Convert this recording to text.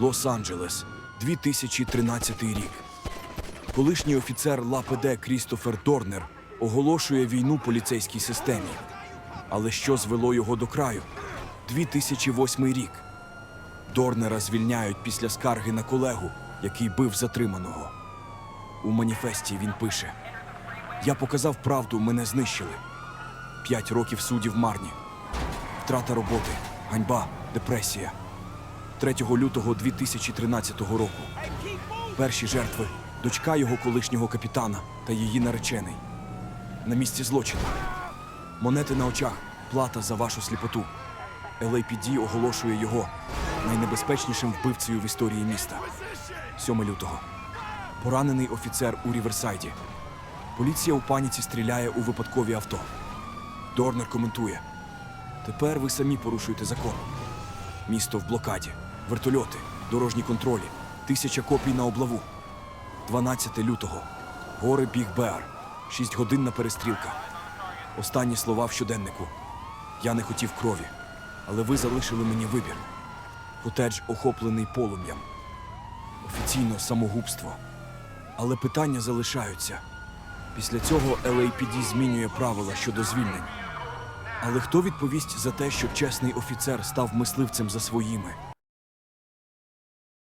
Лос-Анджелес, 2013 рік. Колишній офіцер ЛАПД Крістофер Дорнер оголошує війну поліцейській системі. Але що звело його до краю? 2008 рік. Дорнера звільняють після скарги на колегу, який бив затриманого. У маніфесті він пише: Я показав правду, мене знищили. П'ять років судів марні. Втрата роботи, ганьба, депресія. 3 лютого 2013 року. Перші жертви дочка його колишнього капітана та її наречений. На місці злочину. Монети на очах, плата за вашу сліпоту. LAPD оголошує його найнебезпечнішим вбивцею в історії міста. 7 лютого. Поранений офіцер у Ріверсайді. Поліція у паніці стріляє у випадкові авто. Дорнер коментує: Тепер ви самі порушуєте закон. Місто в блокаді, вертольоти, дорожні контролі, тисяча копій на облаву. 12 лютого. Гори Біг Беар. Шість годинна перестрілка. Останні слова в щоденнику. Я не хотів крові, але ви залишили мені вибір. Котедж охоплений полум'ям. Офіційно самогубство. Але питання залишаються. Після цього LAPD змінює правила щодо звільнень. Але хто відповість за те, що чесний офіцер став мисливцем за своїми?